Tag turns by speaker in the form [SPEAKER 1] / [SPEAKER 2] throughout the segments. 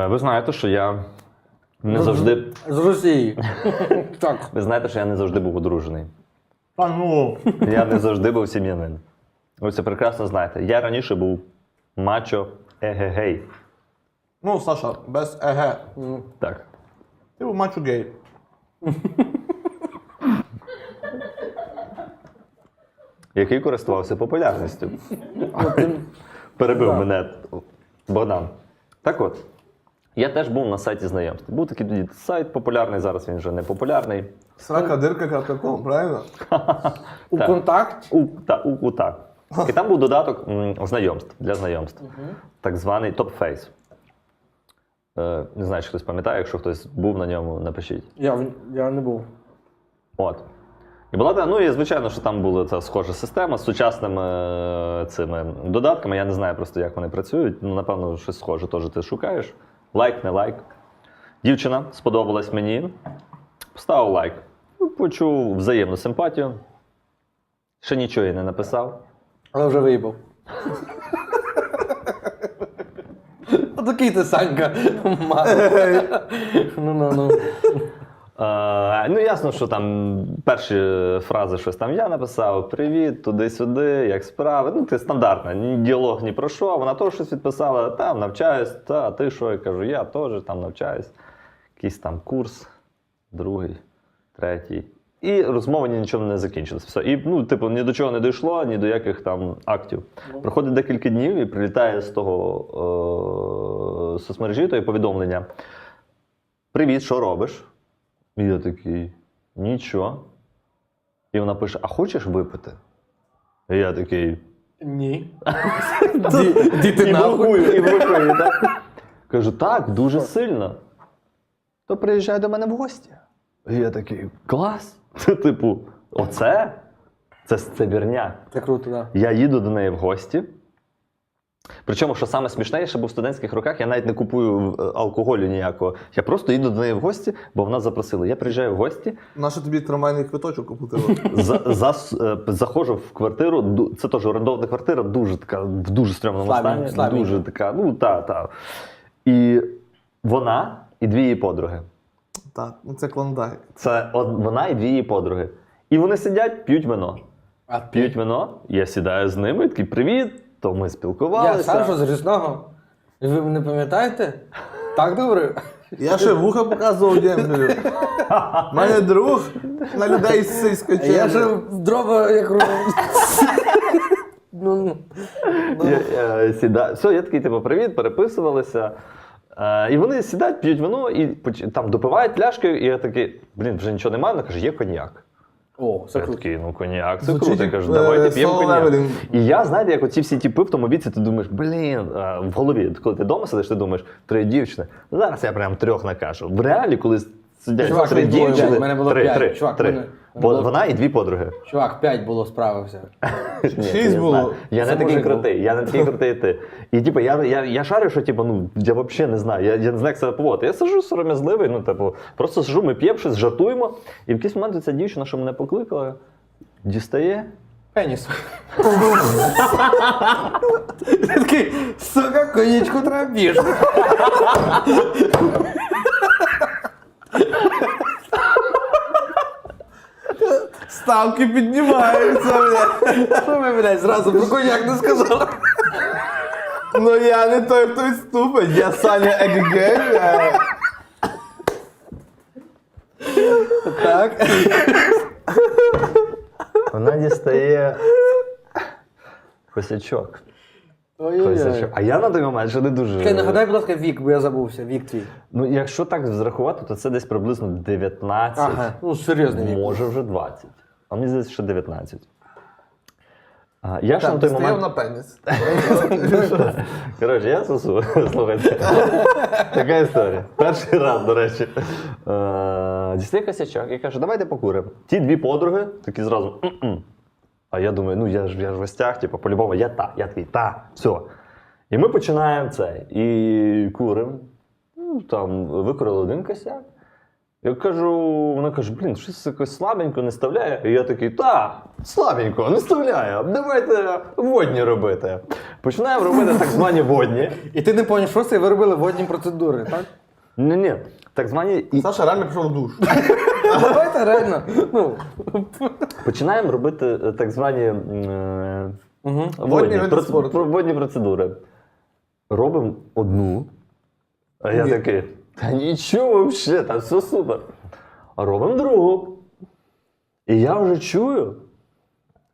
[SPEAKER 1] Е, Ви знаєте, що я не завжди.
[SPEAKER 2] З Росії. так.
[SPEAKER 1] Ви знаєте, що я не завжди був одружений.
[SPEAKER 3] Та ну.
[SPEAKER 1] Я не завжди був сім'янин. Ви це прекрасно знаєте. Я раніше був мачо егегей.
[SPEAKER 3] Ну, Саша, без еге.
[SPEAKER 1] Так.
[SPEAKER 3] Ти був мачо гей.
[SPEAKER 1] Який користувався популярністю. Перебив мене Богдан. Так от, я теж був на сайті знайомств. Був такий тоді сайт популярний, зараз він вже не популярний.
[SPEAKER 3] Срака дирка.ком, правильно?
[SPEAKER 2] У
[SPEAKER 1] Так.
[SPEAKER 2] контакт.
[SPEAKER 1] У, та, у, у, так. І там був додаток м, знайомств для знайомств. Так званий топ-фейс. Е, не знаю, чи хтось пам'ятає, якщо хтось був на ньому, напишіть.
[SPEAKER 2] Я, в- я не був.
[SPEAKER 1] От. І була та- ну і звичайно, що там була ця схожа система з сучасними е, цими додатками. Я не знаю просто, як вони працюють. Ну, напевно, щось схоже теж ти шукаєш. Лайк, не лайк. Дівчина сподобалась мені. Поставив лайк. Ну, Почув взаємну симпатію. Ще нічого їй не написав.
[SPEAKER 2] Але вже виїбав. Отакий ти Санька. Ну, ну, ну.
[SPEAKER 1] Е, ну, ясно, що там перші фрази щось там я написав: Привіт, туди-сюди, як справи. Ну, це стандартно, ні діалог ні про що. Вона теж щось відписала, там навчаюсь, та а ти що? Я кажу, я теж там навчаюсь. Якийсь там курс, другий, третій. І розмова ні нічого не закінчилась. Все. І ну, типу, ні до чого не дійшло, ні до яких там актів. Проходить декілька днів і прилітає з того е- соцмережі, тої повідомлення. Привіт, що робиш? І я такий, нічого. І вона пише: А хочеш випити? І я такий.
[SPEAKER 2] Ні. Діти нахуй.
[SPEAKER 1] і блокую, так? Кажу, так, дуже сильно. То приїжджай до мене в гості. І я такий, клас. Це типу, оце? Це, це вірняк.
[SPEAKER 2] Це круто, так.
[SPEAKER 1] Я їду до неї в гості. Причому, що саме ще був в студентських роках, я навіть не купую е, алкоголю ніякого. Я просто їду до неї в гості, бо вона запросила. Я приїжджаю в гості,
[SPEAKER 3] Наша тобі трамвайний квиточок оплатила.
[SPEAKER 1] за, за, е, заходжу в квартиру. Це теж орендована квартира, дуже така, в дуже стрьомному стані.
[SPEAKER 2] слабенька.
[SPEAKER 1] Дуже така, ну та, та. І вона і дві її подруги.
[SPEAKER 3] Так, ну це клондайк.
[SPEAKER 1] Це од- вона і дві її подруги. І вони сидять, п'ють вино.
[SPEAKER 2] А
[SPEAKER 1] П'ють вино, я сідаю з ними, такий привіт, то ми спілкувалися.
[SPEAKER 2] Я Саша з Різного. Ви не пам'ятаєте? Так добре?
[SPEAKER 3] Я ще вуха показував Дємблю. У мене друг на людей з сиською
[SPEAKER 2] Я ще дрова як Ну, ну.
[SPEAKER 1] Все, я такий, типу, привіт, переписувалися. Е, і вони сідають, п'ють вино і там допивають пляшки, і я такий, блін, вже нічого немає. Вона каже, є коньяк.
[SPEAKER 2] О, це
[SPEAKER 1] Я
[SPEAKER 2] круто.
[SPEAKER 1] такий, ну коньяк, це
[SPEAKER 3] Звучить
[SPEAKER 1] круто. Я кажу,
[SPEAKER 3] е,
[SPEAKER 1] давайте п'ємо коньяк. І я, знаєте, як оці всі тіпи в тому віці, ти думаєш, блін, а, в голові, коли ти вдома сидиш, ти думаєш, три дівчини. Зараз я прям трьох накажу. В реалі, коли сидять
[SPEAKER 2] Чувак,
[SPEAKER 1] три дівчини,
[SPEAKER 2] мене було
[SPEAKER 1] три,
[SPEAKER 2] п'ять.
[SPEAKER 1] три,
[SPEAKER 2] Чувак,
[SPEAKER 1] три.
[SPEAKER 2] мене-
[SPEAKER 1] Бо
[SPEAKER 2] було-
[SPEAKER 1] вона і дві подруги.
[SPEAKER 2] Чувак, 5 було, справився.
[SPEAKER 3] Шість було.
[SPEAKER 1] знаю. Я
[SPEAKER 2] Це
[SPEAKER 1] не такий крутий, я не такий крутий, ти. І типу, я, я, я шарю, що типу, ну, я взагалі не знаю, я, я не знаю, як себе поводити. Я сижу сором'язливий, ну, типу, просто сижу, ми п'ємо щось, жартуємо. І в якийсь момент ця дівчина, що мене покликала, дістає.
[SPEAKER 2] Пеніс. Я такий, сука, конячку треба
[SPEAKER 3] Ставки піднімаються, бля.
[SPEAKER 2] Що ви, блядь, зразу про коньяк не сказали?
[SPEAKER 3] Ну я не той, хто відступить. Я Саня Егге. бля.
[SPEAKER 2] Так.
[SPEAKER 1] Вона дістає косячок. Косячок. А я на той момент ще не дуже.
[SPEAKER 2] Чекай, нагадай, будь ласка, вік, бо я забувся, вік твій.
[SPEAKER 1] Ну, якщо так зрахувати, то це десь приблизно 19,
[SPEAKER 2] Ага, ну серйозний вік.
[SPEAKER 1] може вже 20. А мені здається, що 19. А, я ж на той
[SPEAKER 3] стояв
[SPEAKER 1] момент.
[SPEAKER 3] на пеніс.
[SPEAKER 1] Коротше, я сосу. Слухайте. Така історія. Перший раз, до речі. Дістає косячок і каже, давайте покуримо. Ті дві подруги такі зразу. А я думаю, ну я ж я ж в гостях, типу, по-любому, я та. Я такий, та, все. І ми починаємо це. І куримо. Ну, там викурили один косяк. Я кажу, вона каже, блін, щось якось слабенько не вставляє. І я такий, та, слабенько, не вставляє. Давайте водні робити. Починаємо робити так звані водні.
[SPEAKER 2] І ти не поняв, що це ви робили водні процедури, так?
[SPEAKER 1] Ні, ні, так звані. І
[SPEAKER 3] Саша реально пішов в душ.
[SPEAKER 2] Давайте реально. Ну.
[SPEAKER 1] починаємо робити е, так звані м, е, водні,
[SPEAKER 3] види
[SPEAKER 1] проц-
[SPEAKER 3] спорту.
[SPEAKER 1] про- водні процедури. Робимо одну. А я
[SPEAKER 3] Ні.
[SPEAKER 1] такий, та нічого взагалі, там все супер. Робимо другу. І я вже чую,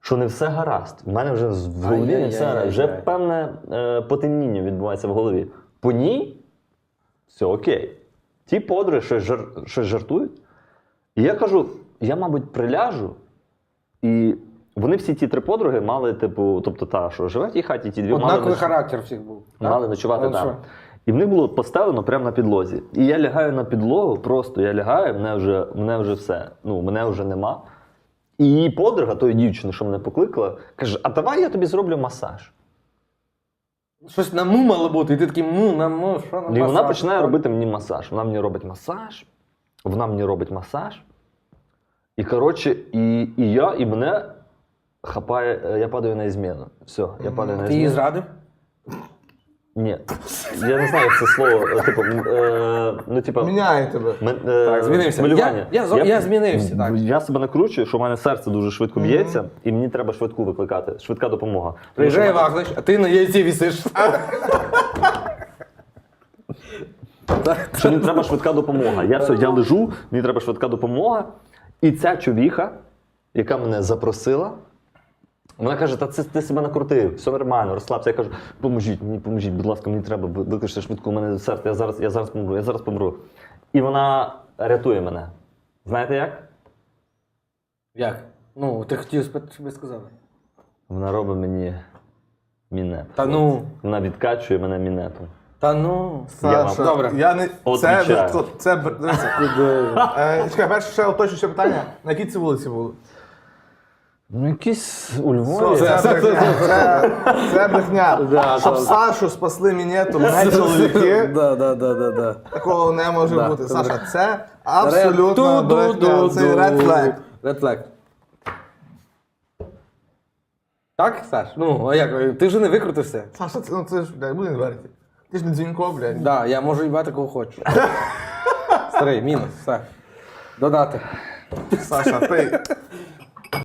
[SPEAKER 1] що не все гаразд. У мене вже в голові не все гаразд. Вже певне е, потемніння відбувається в голові. По ній все окей. Ті подруги щось, жар, щось жартують. І я кажу: я, мабуть, приляжу. І вони всі ті три подруги мали, типу, тобто та, що живе в тій хаті, ті дві мали,
[SPEAKER 2] Однаковий
[SPEAKER 1] ноч-
[SPEAKER 2] характер всіх був.
[SPEAKER 1] мали ночувати
[SPEAKER 2] Ну,
[SPEAKER 1] там. І в них було поставлено прямо на підлозі. І я лягаю на підлогу, просто я лягаю, мене вже, мене вже все. Ну, мене вже нема. І її подруга, тої дівчини, що мене покликала, каже: А давай я тобі зроблю масаж.
[SPEAKER 2] Щось на му мало бути, і ти такий му, на му, що на
[SPEAKER 1] І вона починає робити мені масаж. Вона мені робить масаж. Вона мені робить масаж. І коротше, і, і я, і мене хапає, я падаю на зміну. Все, я падаю на
[SPEAKER 2] Ти її
[SPEAKER 1] зміну.
[SPEAKER 2] зрадив?
[SPEAKER 1] Ні. Я не знаю, як це слово. Типу, е, ну, типу,
[SPEAKER 3] Міняє тебе.
[SPEAKER 1] Мен, е,
[SPEAKER 2] Так, змінився.
[SPEAKER 1] Малювання.
[SPEAKER 2] Я- я зо- я змінився, так.
[SPEAKER 1] Я себе накручую, що в мене серце дуже швидко б'ється, і мені треба швидку викликати. Швидка допомога. Тому
[SPEAKER 2] Приїжджає
[SPEAKER 1] в мене-
[SPEAKER 2] Вахнич, а ти на яйці вісиш.
[SPEAKER 1] Що мені треба швидка допомога. Я все, я лежу, мені треба швидка допомога. І ця човіха, яка мене запросила, вона каже: Та це ти себе накрутив, все нормально, розслабся. Я кажу, поможіть мені, поможіть, будь ласка, мені треба ви- викличте швидку, у мене серце, я зараз, я зараз помру, я зараз помру. І вона рятує мене. Знаєте як?
[SPEAKER 2] Як? Ну, ти хотів спитати, щоб я сказав.
[SPEAKER 1] Вона робить мені мінет.
[SPEAKER 2] Та ну,
[SPEAKER 1] Вона відкачує мене мінетом.
[SPEAKER 2] та ну.
[SPEAKER 3] Саша,
[SPEAKER 2] Добре.
[SPEAKER 3] я не. Це,
[SPEAKER 1] відчаю.
[SPEAKER 3] це, це, бр- дивися. Е, Чекай, перше ще уточнююче питання. На якій це вулиці було?
[SPEAKER 1] Ну, якісь у Львові.
[SPEAKER 3] Це, це, брехня. Це, це брехня.
[SPEAKER 2] Да,
[SPEAKER 3] Щоб
[SPEAKER 2] да.
[SPEAKER 3] Сашу спасли мінетом, не чоловіки.
[SPEAKER 2] Да, да, да, да, да.
[SPEAKER 3] Такого не може
[SPEAKER 2] Да,
[SPEAKER 3] бути.
[SPEAKER 2] це
[SPEAKER 3] Саша, це абсолютно
[SPEAKER 2] Red-
[SPEAKER 3] брехня. Це
[SPEAKER 2] Ду-ду-ду-ду.
[SPEAKER 3] red flag.
[SPEAKER 2] Red flag. Так, Саш? Ну, а як? Ти вже не викрутишся.
[SPEAKER 3] Саша, це, ну, це ж, блядь, будемо говорити. Ти ж не дзвінко, блядь.
[SPEAKER 2] Да, я можу їбати кого хочу. Старий, мінус, все. Додати.
[SPEAKER 3] Саша, пий.